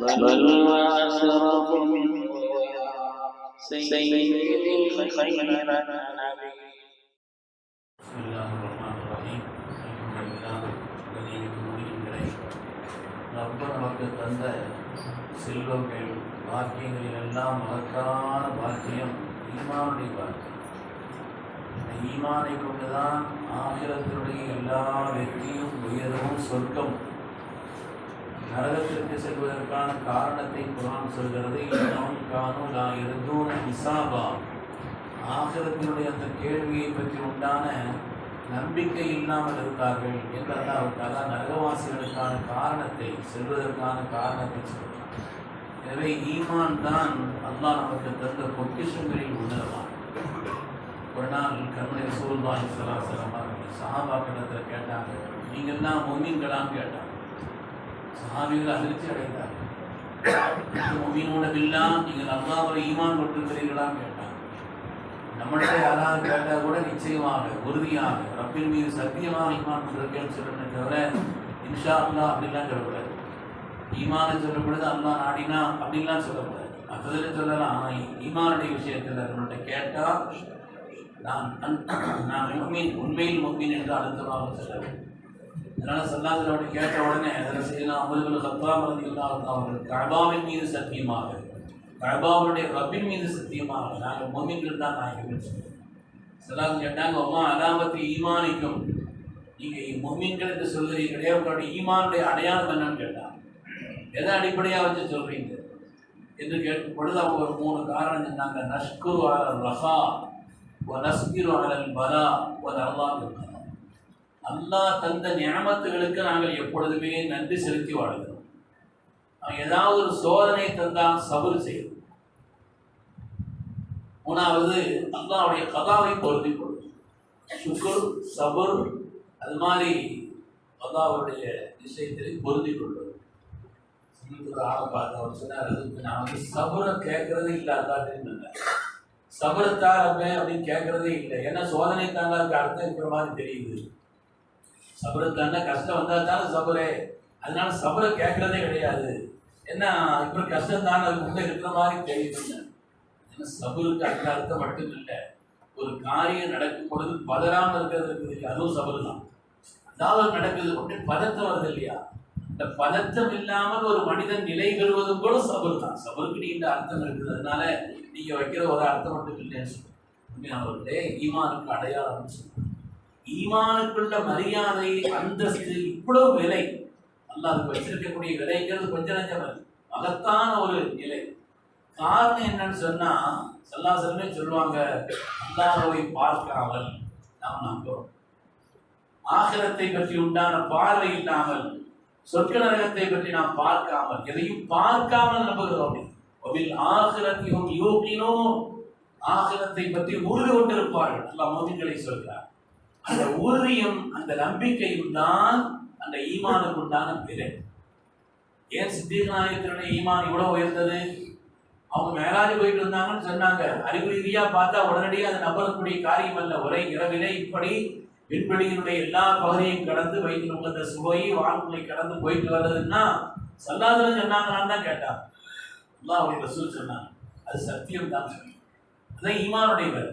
بل وأشرف منه سيد الخير نبي بسم الله الرحمن الرحيم الحمد لله கண்ணியமிக்க முடியுங்களே ரப்ப நமக்கு தந்த செல்வங்கள் பாக்கியங்களில் எல்லாம் மகத்தான பாக்கியம் ஈமானுடைய பாக்கியம் இந்த ஈமானை கொண்டுதான் ஆகிரத்தினுடைய எல்லா வெற்றியும் உயர்வும் சொர்க்கம் நரகத்திற்கு செல்வதற்கான காரணத்தை குரான் சொல்கிறது. இன்னும் காணும் நான் இருந்தோம் இசாபா ஆகிரத்தினுடைய அந்த கேள்வியை பற்றி உண்டான நம்பிக்கை இல்லாமல் இருந்தார்கள் என்று அல்லாவுக்காக நரகவாசிகளுக்கான காரணத்தை செல்வதற்கான காரணத்தை சொல்கிறார் எனவே ஈமான் தான் அல்லாஹ் நமக்கு தந்த பொக்கிஷங்களில் உணரலாம் ஒரு நாள் கருணை சூழ்வாய் சலாசலம் அவர்கள் சஹாபாக்கிடத்தில் கேட்டாங்க. நீங்கள்லாம் மொமீன்களாம் கேட்டாங்க. சஹாபிகள் அதிர்ச்சி அடைந்தார்கள் மொமீனோட பில்லா நீங்கள் அல்லாவோட ஈமான் கொண்டிருக்கிறீர்களாம் கேட்டாங்க. நம்மள்ட்ட யாராவது கேட்டால் கூட நிச்சயமாக உறுதியாக ரப்பின் மீது சத்தியமாக ஈமான் கொண்டிருக்கேன்னு சொல்லணுமே தவிர இன்ஷா அல்லா அப்படிலாம் சொல்லக்கூடாது. ஈமான சொல்லும் அல்லா நாடினா அப்படின்லாம் சொல்லக்கூடாது. மற்றதில் சொல்லலாம் ஆனால் ஈமானுடைய விஷயத்தில் நம்மள்கிட்ட கேட்டால் நான் நான் முக்மீன் உண்மையில் முக்மீன் என்று அழுத்தமாக சொல்ல அதனால் சொல்லாதவரை கேட்ட உடனே அதில் செய்யலாம் அவர்கள் இல்லாத அவர்கள் கபாவின் மீது சத்தியமாக கபாவுடைய ரப்பின் மீது சத்தியமாக நாங்கள் மொமின்கள் தான் நாங்கள் சொல்லாங்க கேட்டாங்க அம்மா அலாமத்து ஈமானிக்கும். நீங்கள் மொமீன்கள் என்று சொல்கிறீர்களே உங்களுடைய ஈமானுடைய அடையாளம் என்னன்னு கேட்டாங்க எதை அடிப்படையாக வச்சு சொல்கிறீங்க என்று கேட்கும் பொழுது அவங்க ஒரு மூணு காரணம் சொன்னாங்க நஷ்குரு ரஹா ஒ நஸ்கிரு அலல் பலா ஒ அல்லாஹ் தந்த ஞாபகத்துகளுக்கு நாங்கள் எப்பொழுதுமே நன்றி செலுத்தி வாழ்கிறோம். அவன் ஏதாவது ஒரு சோதனை தந்தால் சபுர் செய்யும். மூணாவது அல்லாவுடைய கதாவை பொருந்தி கொள்ளும் சுக்குர் சபுர் அது மாதிரி அல்லாவுடைய விஷயத்தை பொருந்தி கொள்ளும் சமீபத்தில் ஆளை பார்த்து சொன்னார் அதுக்கு நான் வந்து சபுரை கேட்கறது இல்லை அல்லாட்டின்னு சபரத்தார் அப்படின்னு கேட்கறதே இல்லை. ஏன்னா சோதனை தாங்க அதுக்கு அர்த்தம் இருக்கிற மாதிரி தெரியுது. சபரத்தான கஷ்டம் வந்தால் தானே சபரே. அதனால சபரை கேட்கறதே கிடையாது. என்ன இப்போ கஷ்டம் தான் அதுக்கு முன்னே இருக்கிற மாதிரி தெரியுதுங்க ஏன்னா சபருக்கு அந்த அர்த்தம் மட்டும் இல்லை ஒரு காரியம் நடக்கும் பொழுது பதறாமல் இருக்கிறது இருக்குது இல்லையா? அதுவும் சபர் தான் அதாவது நடக்குது. அப்படின்னு பதத்தை வருது இல்லையா? இந்த பதற்றம் இல்லாமல் ஒரு மனிதன் நிலை பெறுவதும் கூட சபர் தான். சபருக்கு நீண்ட அர்த்தம் இருக்குது. அதனால நீங்க வைக்கிற ஒரு அர்த்தம் மட்டும் இல்லைன்னு சொல்லுங்க அவர்களே ஈமானுக்கு அடையாளம் சொல்லுங்க ஈமானுக்குள்ள மரியாதை அந்தஸ்து இவ்வளவு விலை. அல்லாஹ் வச்சிருக்கக்கூடிய விலைங்கிறது கொஞ்சம் நஞ்சம் மகத்தான ஒரு நிலை. காரணம் என்னன்னு சொன்னா எல்லா செல்லுமே சொல்லுவாங்க அல்லாஹ்வை பார்க்காமல் நாம் நம்புறோம். ஆகலத்தை பற்றி உண்டான பார்வை இல்லாமல் சொர்க்க நரகத்தை பற்றி நாம் பார்க்காமல் எதையும் பார்க்காமல் நம்புகிறோம் அதில் ஆகிரத்தையும் யோகினோ ஆகிரத்தை பற்றி உறுதி கொண்டிருப்பார்கள். அல்லாஹ் மோதிகளை சொல்கிறார். அந்த உறுதியும் அந்த நம்பிக்கையும் தான் அந்த ஈமானுக்கு உண்டான விலை ஏன் சித்திகநாயகத்தினுடைய ஈமான் இவ்வளவு உயர்ந்தது? அவங்க மேலாடி போயிட்டு இருந்தாங்கன்னு சொன்னாங்க. அறிவு ரீதியா பார்த்தா உடனடியாக அது நம்பக்கூடிய காரியம் அல்ல. ஒரே இரவிலே இப்படி விண்வெளியினுடைய எல்லா பகுதியையும் கடந்து வயிற்று உள்ள சுவை வாழ்முறை கடந்து போயிட்டு வர்றதுன்னா சல்லாதன்னு சொன்னாங்களான்னு தான் கேட்டான். அல்லாஹ் அவருடைய ரசூல் சொன்னாங்க அது சத்தியம் தான் சொன்னாங்க அதான் ஈமானுடைய வேலை.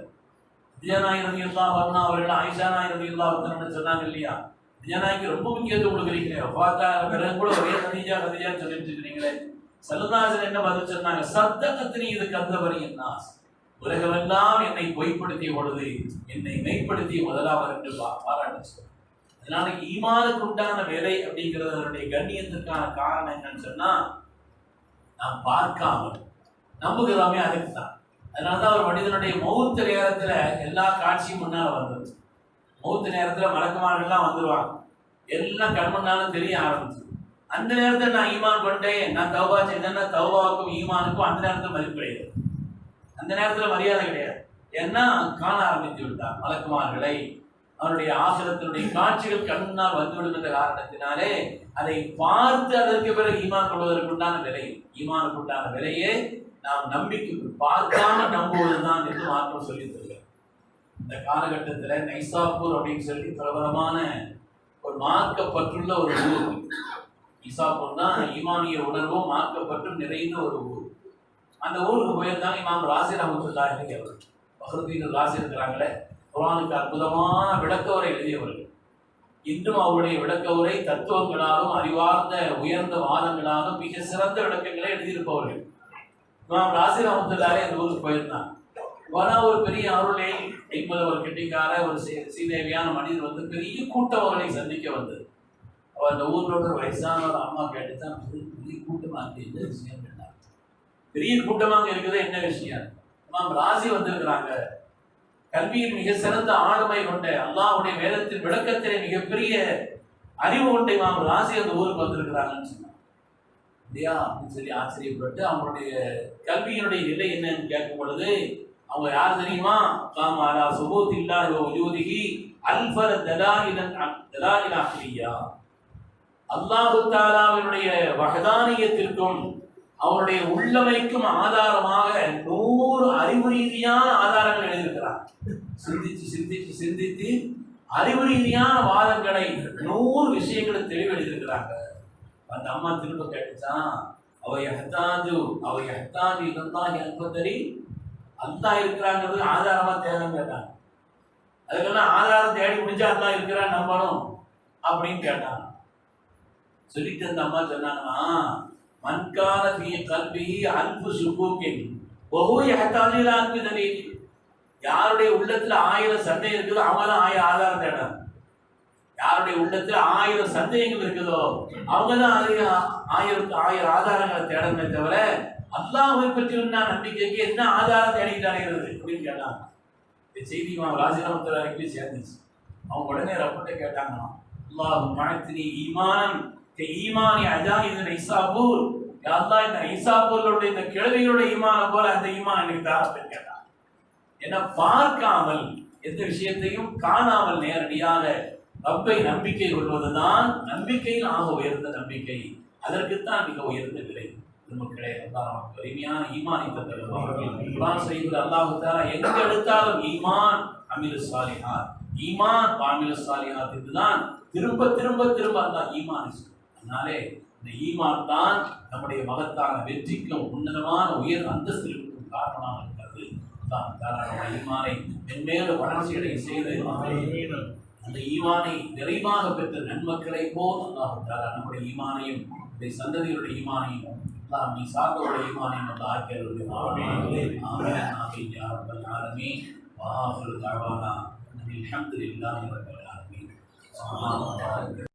விஜயநாயகி எல்லா வர்ணா அவர்கள் ஆயிஷா நாயகி எல்லா வந்தனு சொன்னாங்க இல்லையா? விஜயநாயகி ரொம்ப முக்கியத்துவம் கொடுக்குறீங்களே. பார்த்தா பிறகு கூட ஒரே கதிஜா கதிஜான்னு சொல்லிட்டு இருக்கிறீங்களே. சல்லதாசன் என்ன பதில் சொன்னாங்க? சத்தகத்தினி இது கந்த என்ன உலகமெல்லாம் என்னை பொய்ப்படுத்திய பொழுது என்னை மெய்ப்படுத்திய முதலாவர் என்று பாராட்டு அதனால ஈமானுக்கு உண்டான வேலை அப்படிங்கிறது அதனுடைய கண்ணியத்திற்கான காரணம் என்னன்னு சொன்னா நாம் பார்க்காமல் நம்புகிறோமே அதுக்கு தான். அதனாலதான் ஒரு மனிதனுடைய மௌத்த நேரத்துல எல்லா காட்சியும் முன்னால வந்தது மௌத்த நேரத்துல மலக்குமார்கள்லாம் வந்துருவாங்க. எல்லாம் கண்மண்ணாலும் தெரிய ஆரம்பிச்சு. அந்த நேரத்தில் நான் ஈமான் கொண்டேன் நான் தௌபா செய்தேன்னா தௌபாவுக்கும் ஈமானுக்கும் அந்த நேரத்தில் மதிப்பு கிடையாது. அந்த நேரத்தில் மரியாதை கிடையாது. ஏன்னா காண ஆரம்பித்து விட்டார் மலக்குமார்களை. அவருடைய ஆசிரத்தினுடைய காட்சிகள் கண்ணால் வந்துவிடுகின்ற காரணத்தினாலே அதை பார்த்து அதற்கு பிறகு ஈமான் கொள்வதற்குண்டான விலை ஈமானுக்குண்டான விலையே நாம் நம்பிக்கை பார்க்காம நம்புவதுதான் என்று மாற்றம் சொல்லி தருகிறார். இந்த காலகட்டத்தில் நைசாப்பூர் அப்படின்னு சொல்லி பிரபலமான ஒரு மார்க்கப்பற்றுள்ள ஒரு ஊர். நைசாப்பூர் தான் ஈமானிய உணர்வும் மார்க்கப்பற்றும் நிறைந்த ஒரு ஊர். அந்த ஊருக்கு போயிருந்தாங்க இமாம் ராசி ரஹமத்துல்லாஹி அவர் பகருதீன் ராசி இருக்கிறாங்களே. குரானுக்கு அற்புதமான விளக்கவுரை எழுதியவர்கள். இன்றும் அவருடைய விளக்கவுரை தத்துவங்களாலும் அறிவார்ந்த உயர்ந்த வாதங்களாலும் மிக சிறந்த விளக்கங்களை எழுதியிருப்பவர்கள். இமாம் ராசி ரஹமத்துல்லாஹி அந்த ஊருக்கு போயிருந்தாங்க போனா ஒரு பெரிய அருளை என்பது ஒரு கெட்டிக்கார ஒரு சீ- சீதேவியான மனிதர் வந்து பெரிய கூட்டம் அவர்களை சந்திக்க வந்தது. அவர் அந்த ஊரில் ஒரு வயசான ஒரு அம்மா கேட்டு தான் பெரிய கூட்டமாக இருந்தது விஷயம்? பெரிய கூட்டமாக இருக்குது என்ன விஷயம்? இமாம் ராசி வந்திருக்கிறாங்க. கல்வியில் மிக சிறந்த ஆளுமை கொண்ட அல்லாஹ்வுடைய வேதத்தின் விளக்கத்திலே மிகப்பெரிய அறிவு கொண்ட இமாம் ராசி அந்த ஊருக்கு வந்திருக்கிறாங்கன்னு சொன்னாங்க. இல்லையா? அப்படின்னு சொல்லி ஆச்சரியப்பட்டு அவங்களுடைய கல்வியினுடைய நிலை என்னன்னு கேட்கும் பொழுது அவங்க யார் தெரியுமா? காமாலா சுபூத் இல்லா யோதிகி அல்ஃபர் தலாயிலன் தலாயிலாக்கிரியா அல்லாஹு தாலாவினுடைய வகதானியத்திற்கும் அவனுடைய உள்ளமைக்கும் ஆதாரமாக நூறு அறிவு ரீதியான ஆதாரங்கள் எழுதியிருக்கிறார் சிந்திச்சு சிந்திச்சு சிந்தித்து அறிவு ரீதியான வாதங்களை நூறு விஷயங்களை தெளிவு எழுதியிருக்கிறாங்க. அந்த அம்மா திரும்ப கேட்டுச்சான் அவ எஹ்தாஜு அவ எஹ்தாஜு இதெல்லாம் என்பதறி அல்லாஹ் இருக்கிறாங்கிறது ஆதாரமா தேவைன்னு கேட்டாங்க அதுக்கெல்லாம் ஆதாரம் தேடி முடிஞ்சா அல்லாஹ் இருக்கிறான்னு நம்பணும். அப்படின்னு கேட்டாங்க சொல்லிட்டு அந்த அம்மா சொன்னாங்கன்னா மன்கான ஃபீ கல்வி அன்பு சுகூக்கின் ஒஹு யஹ்தாஜு இலா அல்பி யாருடைய உள்ளத்துல ஆயிரம் சந்தேகம் இருக்குதோ அவங்க தான் ஆயிரம் ஆதாரம் தேடணும் யாருடைய உள்ளத்துல ஆயிரம் சந்தேகங்கள் இருக்குதோ அவங்க தான் ஆயிரம் ஆயிரம் ஆதாரங்களை தேடணுமே தவிர அல்லாஹை பற்றி நான் நம்பிக்கைக்கு என்ன ஆதாரம் தேடிட்டு அப்படின்னு கேட்டாங்க. இந்த செய்தி அவன் ராஜினாமத்தில் சேர்ந்துச்சு. அவங்க உடனே ரப்பட்ட கேட்டாங்களாம் அல்லாஹ் மனத்தினி ஈமான் ஈமானி அஜானி ஐசாபூர் அல்லாஹ் இந்த ஐசாபூர்களுடைய இந்த கிழவிகளுடைய ஈமான போல அந்த ஈமான் எனக்கு தாரப்பட்டு கேட்டான் ஏன்னா பார்க்காமல் எந்த விஷயத்தையும் காணாமல் நேரடியாக ரப்பை நம்பிக்கை கொள்வதுதான் நம்பிக்கையில் ஆக உயர்ந்த நம்பிக்கை. அதற்குத்தான் மிக உயர்ந்த விலை. மக்களே அல்லாஹ் நமக்கு வலிமையான ஈமானை தந்தருவார் செய்வது அல்லாஹு தாரா எங்க எடுத்தாலும் ஈமான் அமீர் சாலிஹாத். ஈமான் அமீர் சாலிஹாத் இதுதான் திரும்ப திரும்ப திரும்ப அல்லாஹ் ஈமான் அதனாலே இந்த ஈமான் தான் நம்முடைய மகத்தான வெற்றிக்கும் உன்னதமான உயர் அந்தஸ்திற்கும் காரணமாக இருக்கிறது. தான் தஆலா நம்முடைய ஈமானை மென்மேலும் வளர்ச்சியடை செய்து அந்த ஈமானை நிறைவாக பெற்ற நன்மக்களை போல் அல்லாஹ் தஆலா நம்முடைய ஈமானையும் இந்த சந்ததியுடைய ஈமானையும் அல்லாஹ் நீ சார்ந்தவருடைய ஈமானையும் அல்லாஹ் ஆக்கியருடைய ஆமீன் ஆமீன். ஆமீன் யா ரப்பல் ஆலமீன். வா ஆஃபிரு தஅவானா அல்ஹம்துலில்லாஹி ரப்பில் ஆலமீன்.